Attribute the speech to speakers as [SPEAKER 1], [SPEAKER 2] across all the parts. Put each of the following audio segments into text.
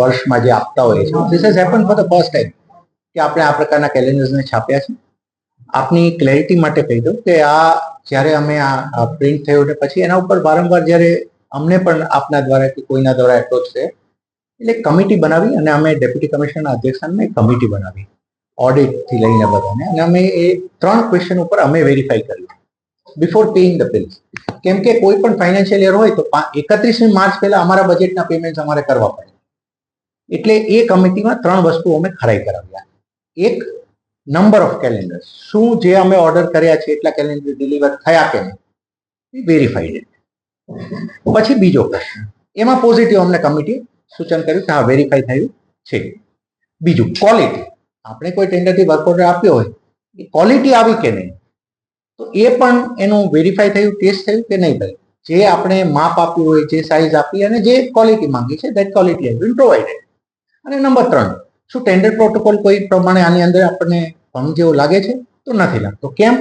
[SPEAKER 1] વર્ષમાં જે આપતા હોઈએ છીએ this has happen for the first time કે આપણે આ પ્રકારના કેલેન્ડર્સને છાપ્યા છે. આપની ક્લેરિટી માટે કહી દઉં કે આ જ્યારે અમે આ પ્રિન્ટ થયું ને પછી એના ઉપર વારંવાર જ્યારે અમને પણ આપના દ્વારા કે કોઈના દ્વારા એપ્રોચ છે એટલે કમિટી બનાવી અને અમે ડેપ્યુટી કમિશનરના અધ્યક્ષસ્થાનમાં કમિટી બનાવી. ઓડિટથી લઈને બધાને. અને અમે એ ત્રણ ક્વેશ્ચન ઉપર અમે વેરીફાઈ કર્યું. બિફોર પેઇંગ ધ બિલ્સ કેમ કે કોઈ પણ ફાઇનાન્શિયલ યર હોય તો એકત્રીસમી માર્ચ પહેલા અમારા બજેટના પેમેન્ટ અમારે કરવા પડે. એટલે એ કમિટીમાં ત્રણ વસ્તુ અમે ખરાઈ કરાવ્યા. એક નંબર ઓફ કેલેન્ડર શું જે અમે ઓર્ડર કર્યા છે, એટલા કેલેન્ડર ડિલિવર થયા કે નહીં વેરીફાઈડ પછી બીજો પ્રશ્ન. એમાં પોઝિટિવ અમને કમિટી સૂચન કર્યું કે હા વેરીફાઈ થયું છે. બીજું ક્વોલિટી આપણે કોઈ ટેન્ડરથી વર્ક ઓર્ડર આપ્યો હોય, એ ક્વોલિટી આવી કે નહીં, તો એ પણ એનું વેરીફાઈ થયું ટેસ્ટ થયું કે નહીં ભાઈ? જે આપણે માપ આપ્યું હોય, જે સાઇઝ આપી અને જે ક્વોલિટી માંગી છે that quality has been provided અને નંબર ત્રણ, શું ટેન્ડર પ્રોટોકોલ કોઈ પ્રમાણે આની અંદર આપણને ભંગ જેવો લાગે છે? તો નથી લાગતો. કેમ?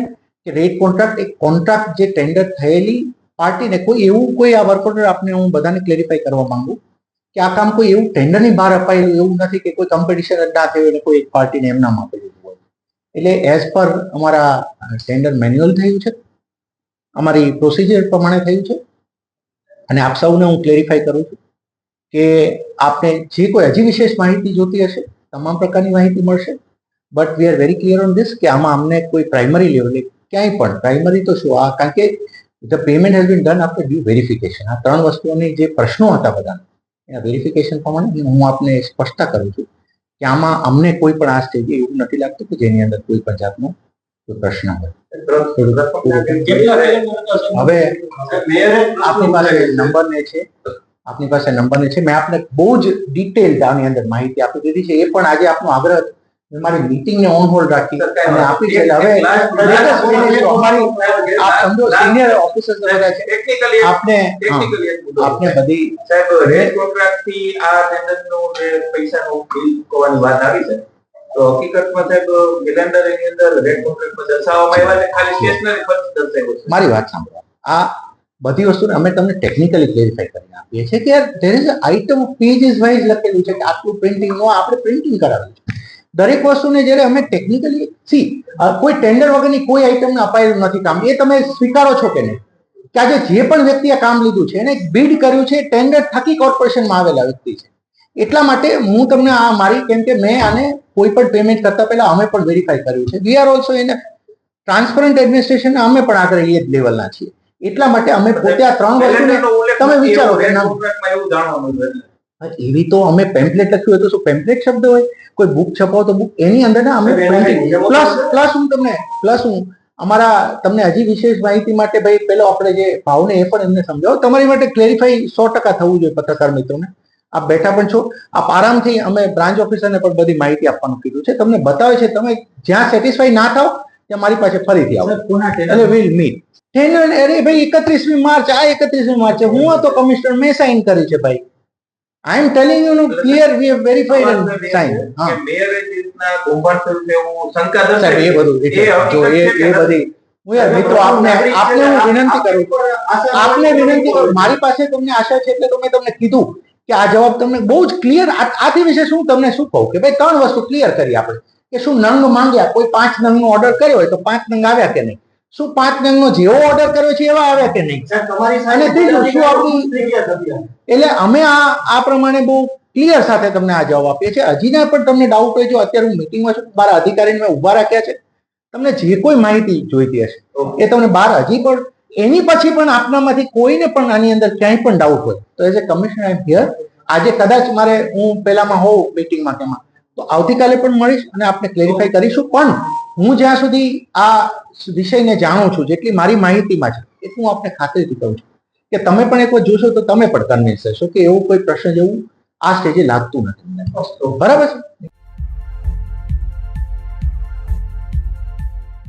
[SPEAKER 1] કે રેટ કોન્ટ્રાક્ટ એક કોન્ટ્રાક્ટ જે ટેન્ડર થયેલી પાર્ટીને કોઈ એવું કોઈ આ વર્ક ઓર્ડર આપને હું બધાને ક્લેરિફાઈ કરવા માંગુ કે આ કામ કોઈ એવું ટેન્ડરની બહાર અપાયેલું એવું નથી કે કોઈ કોમ્પિટિશન જ ના થયું અને કોઈ એક પાર્ટીને એમના આપી દીધું હોય. એટલે એઝ પર અમારા ટેન્ડર મેન્યુઅલ થયું છે. અમારી પ્રોસિજર પ્રમાણે થયું છે. અને આપ સૌને હું ક્લેરિફાઈ કરું છું. કે આપને જે કોઈ હજી વિશેષ માહિતી જોતી હશે તમામ પ્રકારની માહિતી મળશે. But we are very clear on this કે આમાં અમને કોઈ પ્રાઇમરી લેવલે ક્યાંય પણ પ્રાઇમરી તો શું? આ કારણ કે the payment has been done after due verification આ ત્રણ વસ્તુઓની જે પ્રશ્નો હતા બધા એના વેરિફિકેશન પ્રમાણે હું આપને સ્પષ્ટતા કરું છું કે આમાં અમને કોઈ પણ આ સ્ટેજે એવું નથી લાગતું કે જેની અંદર કોઈ પણ જાતનો કોઈ પ્રશ્ન હોય. હવે આપની પાસે નંબર ને છે. આપની પાસે નંબર છે. મેં આપને બહુ જ ડિટેલ આની અંદર માહિતી આપી દીધી છે. એ પણ આજે આપનો આગ્રહ મેં મારી મીટિંગ ને ઓન હોલ્ડ રાખી. અને આપી છે. હવે આપ સમજો સિનિયર ઓફિસર્સ બધા છે. આપને ટેકનિકલી આપને બધી
[SPEAKER 2] સાહેબ રેડ કોન્ટ્રાક્ટથી આ ટેન્ડર નો જે પૈસાનું બિલ કોવાની વાત આવી છે? તો હકીકતમાં સાહેબ કેલેન્ડર એની અંદર રેડ કોન્ટ્રાક્ટમાં દર્શાવવામાં આવ્યા છે. ખાલી સ્ટેશનરી ખર્ચ દર્શાવ્યો છે.
[SPEAKER 1] મારી વાત સાંભળો. આ બધી વસ્તુને અમે તમને ટેકનિકલી ક્લેરિફાઈ કરીને આપીએ છીએ કે there is item pages wise લખેલું છે કે આટલું પ્રિન્ટિંગ નો આપણે પ્રિન્ટિંગ કરાવ્યું છે. દરેક વસ્તુને જ્યારે અમે ટેકનિકલી સી કોઈ ટેન્ડર વગરની કોઈ આઇટમને અપાયેલું નથી કામ. એ તમે સ્વીકારો છો કે નહીં? કે આજે જે પણ વ્યક્તિએ કામ લીધું છે એને બીડ કર્યું છે ટેન્ડર થકી કોર્પોરેશનમાં આવેલા વ્યક્તિ છે. એટલા માટે હું તમને આ મારી, કેમ કે મેં આને કોઈ પણ પેમેન્ટ કરતા પહેલા અમે પણ વેરીફાઈ કર્યું છે. વી આર ઓલ્સો એને ટ્રાન્સપરન્ટ એડમિનિસ્ટ્રેશન અમે પણ આગળ એ જ લેવલના છીએ. એટલા માટે અમે પોતે આ ત્રણ વસ્તુને તમે વિચારો કે
[SPEAKER 2] એવી
[SPEAKER 1] તો અમે પેમ્પલેટ લખ્યું હોય તો શું પેમ્પલેટ શબ્દ હોય? કોઈ બુક છપાવો તો બુક એની અંદર ના અમે પ્લસ પ્લસ હું તમને પ્લસ હું અમારા તમને હજી વિશેષ માહિતી માટે ભાઈ પેલો આપણે જે ભાવને એ પણ એમને સમજાવો. તમારી માટે ક્લેરિફાઈ સો ટકા થવું જોઈએ પત્રકાર મિત્રોને. આપ બેઠા પણ છો. આપ આરામથી અમે બ્રાન્ચ ઓફિસરને પણ બધી માહિતી આપવાનું કીધું છે. તમને બતાવે છે તમે જ્યાં સેટિસ્ફાઈ ના થાવ ત્યાં મારી પાસે ફરીથી આવો. અને વિલ મીટ ટેન્ડર અરે ભાઈ એકત્રીસમી માર્ચ આ એકત્રીસમી માર્ચ છે. હું હતો કમિશનર મેં સાઇન કરી છે ભાઈ. I am telling you no clear we have verified and sign હા. સાહેબ એ બધું જો એ એ બધી હું યાર મિત્રો આપને આપને હું વિનંતી કરું છું આપને વિનંતી કરું. મારી પાસે તમને આશા છે એટલે તો મેં તમને કીધું કે આ જવાબ તમને બહુ જ ક્લિયર આથી વિશે શું તમને શું કહું કે ભાઈ ત્રણ વસ્તુ ક્લિયર કરી આપણે. કે શું નંગ માંગ્યા? કોઈ પાંચ નંગનો ઓર્ડર કર્યો હોય તો પાંચ નંગ આવ્યા કે નહીં? શું પાંચ નંગનો જેવો ઓર્ડર કર્યો છે એવા આવે કે નહીં? અને ત્રીજું શું આપણી એટલે અમે આ આ પ્રમાણે બહુ ક્લિયર સાથે તમને આ જવાબ આપીએ છીએ. હજીના પણ તમને ડાઉટ હોય જો અત્યારે હું મિટિંગમાં છું મારા અધિકારીને મેં ઊભા રાખ્યા છે. તમને જે કોઈ માહિતી જોઈતી હશે એ તમને બહાર હજી પણ એની પછી પણ આપનામાંથી કોઈને પણ આની અંદર ક્યાંય પણ ડાઉટ હોય તો as a commissioner I here આજે કદાચ મારે હું પેલામાં હોઉં મિટિંગમાં તેમાં તો આવતીકાલે પણ મળીશ અને આપણે ક્લેરિફાઈ કરીશું. પણ હું જ્યાં સુધી આ વિષયને જાણું છું જેટલી મારી માહિતીમાં છે એટલું હું આપને ખાતરીથી કહું છું કે તમે પણ એક વાર જોશો તો તમે પણ કન્વિન્સ થશો કે એવું કોઈ પ્રશ્ન જેવું આ સ્ટેજે લાગતું નથી. બરાબર છે